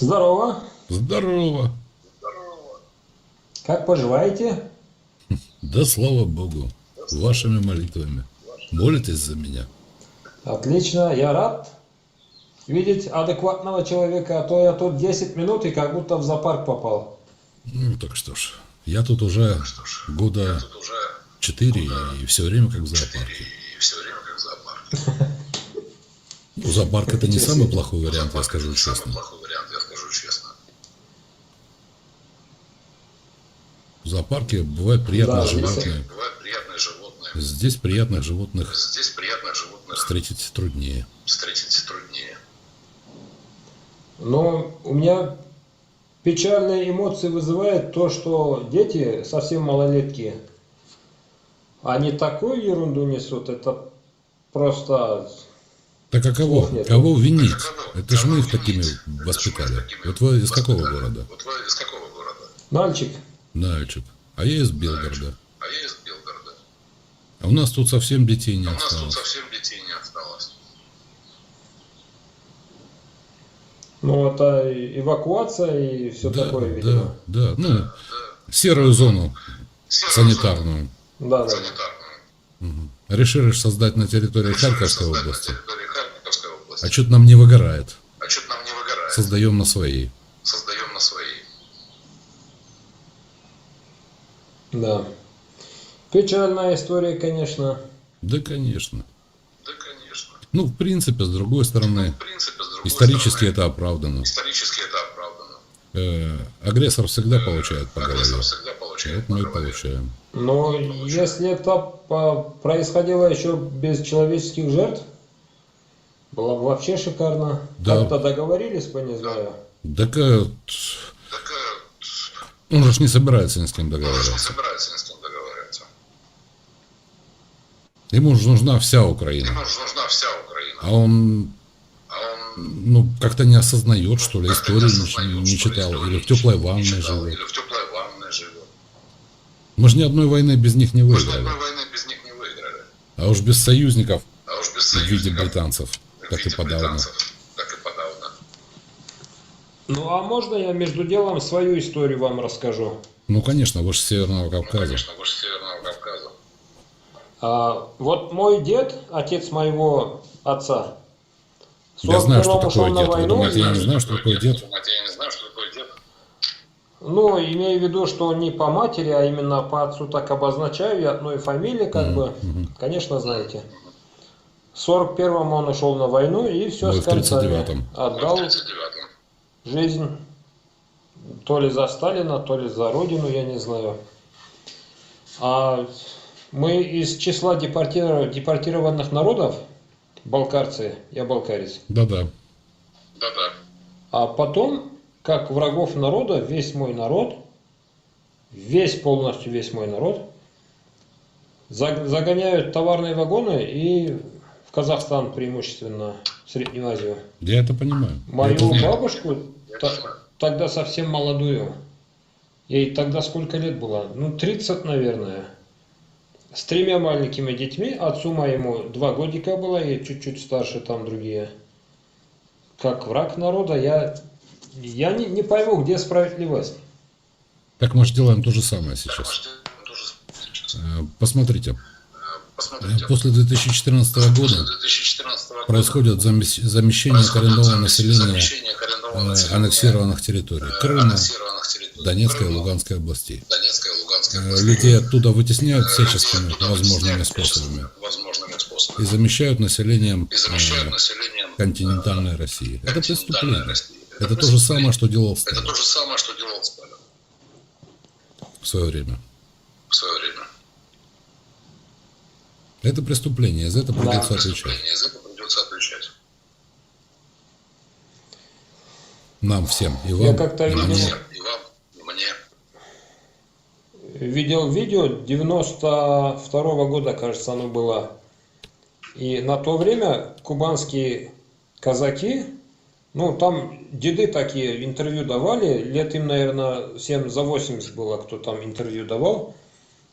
Здорово. Здорово. Как поживаете? Да слава Богу. Вашими молитвами. Молитесь за меня. Отлично, я рад видеть адекватного человека, а то я тут 10 минут и как будто в зоопарк попал. Ну, так что ж. Я тут уже года Тут уже четыре и все время как в зоопарке. и все время как зоопарк. Ну, зоопарк это не самый плохой вариант, я скажу честно. В зоопарке бывают приятные Да, животные. Бывают приятные животные. Здесь приятных животных Здесь приятных животных встретить труднее. встретить труднее. Но у меня печальные эмоции вызывает то, что дети, совсем малолетки, они такую ерунду несут, это просто... Так а кого? Нет. Кого винить? Кого- Это же мы их такими винить? Это ж мы их воспитали. такими Вот вы из какого воспитали. города? Вот вы из какого города? Мальчик, Нальчик. А я из Белгорода. А я из Белгорода. А у нас тут совсем детей не А у нас тут осталось. совсем детей не осталось. ну это эвакуация и все Да, такое, да, видимо. да. Ну, серую зону Серую санитарную. Да, да. зону санитарную. Решили ж создать на территории Харьковской Создать на области. территории Харьковской области. А что-то нам не выгорает. А что-то нам не выгорает. Создаем на своей. Создаем на своей. Да. Печальная история, конечно. Да, конечно. Да, конечно. Ну, в принципе, с другой стороны, В принципе, с другой исторически стороны, это оправдано. исторически это оправдано. Э, агрессор всегда получает по голове. Агрессор всегда получает Вот мы и по получаем. Но если это по- происходило еще без человеческих жертв, было бы вообще шикарно. Да. Как-то договорились бы, не знаю. Так э, Так э, он же не собирается ни с кем он же не договариваться. собирается ни с кем договариваться. Ему же нужна вся Украина. Ему же нужна вся Украина. А он, А он ну, как-то не осознает, что ли, как-то не историю осознает, не, не читал. историю Или в теплой ванной читал, живет. Или в теплой ванной живет. Мы же ни одной войны без них не Мы выиграли. одной войны без них не выиграли. А уж без союзников А уж без в виде союзников, британцев, в и виде подавно. британцев, так и подавно. Ну а можно я между делом свою историю вам расскажу? Ну, конечно, вы же с Северного Ну, Кавказа. конечно, вы же с Северного Кавказа. А, вот мой дед, отец моего отца, Я знаю, что 41-м ушел такое на дед. Вы войну, думаете, я не знаю, что такое дед? Думаете, я не знаю, что такое дед? Ну, имею в виду, что не по матери, а именно по отцу так обозначаю, и одной фамилии, как бы, конечно, знаете. В 41-м он ушел на войну и все Вы с в концами 39-м. В отдал 39-м. Жизнь то ли за Сталина, то ли за Родину, я не знаю. А мы из числа депортиров- депортированных народов, балкарцы, я балкарец, Да-да. Да-да. а потом, как врагов народа, весь мой народ, весь полностью весь мой народ, за- загоняют товарные вагоны и Казахстан преимущественно, Среднюю Азию. Я это понимаю. Мою это знаю. бабушку, та- тогда совсем молодую, ей тогда сколько лет было? Ну, 30, наверное. С тремя маленькими детьми, отцу моему два годика было, и чуть-чуть старше там другие. Как враг народа, я, я не, не пойму, где справедливость. Так мы же делаем то же самое сейчас. Э, Посмотрите, Посмотрите. после 2014 После года 2014 года происходит замес- замещение коренного населения замещение коренного э, аннексированных территорий э, Крыма, аннексированных территорий Донецкой и Луганской областей. Донецкой и Луганской Э, областей. Людей оттуда вытесняют Э, всяческими оттуда возможными способами возможными и способами. замещают населением И замещают э, населением континентальной России. Это континентальной преступление. России. Это то же самое, что делал Это Сталин то же самое, что делал Сталин в свое время. в свое время. Это преступление, за это придется отвечать. Преступление, из этого придется отвечать. Нам всем, и Я вам, как-то и видел- мне. Всем, и вам, и мне. Видел видео 92 года, кажется, оно было. И на то время кубанские казаки, ну, там деды такие интервью давали, лет им, наверное, 7 за 80 было, кто там интервью давал.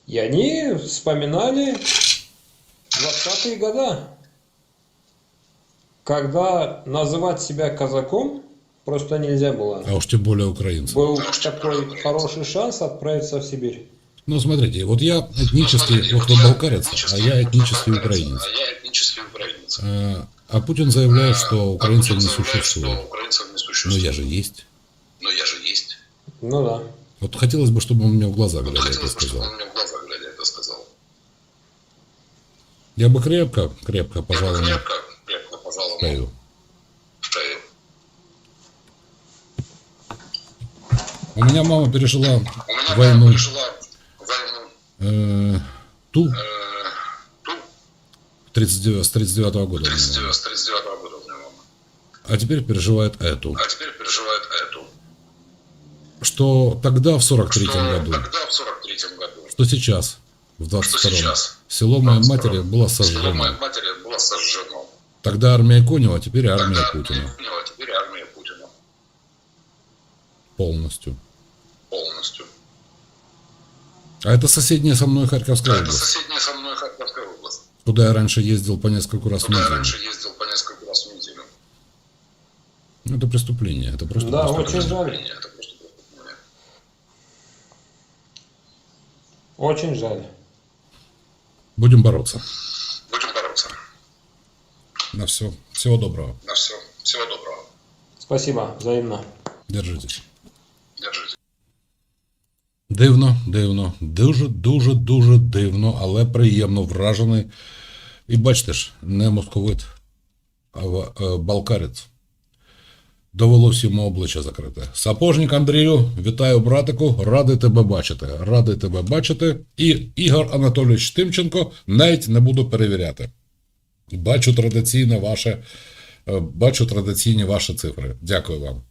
И они вспоминали 20-е года, когда называть себя казаком просто нельзя было. А уж тем более украинцев. Был такой хороший шанс отправиться в Сибирь. Ну, смотрите, вот я этнический, Смотрите, вот вы я балкарец, а я этнический украинец. А я этнический украинец. Э, А Путин заявляет, что А украинцев Путин не заявляет, существует. Что украинцев не Но существует. я же есть. Но я же есть. Ну да. Вот хотелось бы, чтобы он мне в глаза Вот глядя это бы, чтобы сказал. он мне в глаза глядя это сказал. Я бы крепко, крепко пожал Я бы ему крепко, крепко пожал ему шею. в шею. У меня мама пережила У меня войну мама пережила войну э, ту э, ту 39, с 39 года. у меня мама. 39, с 39 года у меня мама. А теперь переживает эту. А теперь переживает эту. Что тогда, в 43 Что году, тогда, в 43 году, что сейчас, в что 22 сейчас, село моей 22-м, матери было село моей сожжено. матери было сожжено. Тогда армия Конева, а теперь армия Тогда Путина. Путина, а теперь армия Путина. Полностью. Полностью. А это соседняя со мной Харьковская А это область, соседняя со мной Харьковская область. куда я раньше ездил по несколько раз в Куда я неделю. раньше ездил по несколько раз в неделю. Ну, Это преступление, это просто Да, преступление. очень жаль. Это просто преступление. Очень жаль. Будем бороться. Будем бороться. На все. Всего доброго. На все. Всего доброго. Спасибо, взаимно. Держитесь. Держите. Дивно, дивно, дуже, дуже, дуже дивно, але приємно вражений. І бачите ж, не московит, а е, балкарець. Довелося йому обличчя закрити. Сапожник Андрію, вітаю, братику, радий тебе бачити. Радий тебе бачити. І Ігор Анатолійович Тимченко навіть не буду перевіряти. Бачу традиційне ваше, е, бачу традиційні ваші цифри. Дякую вам.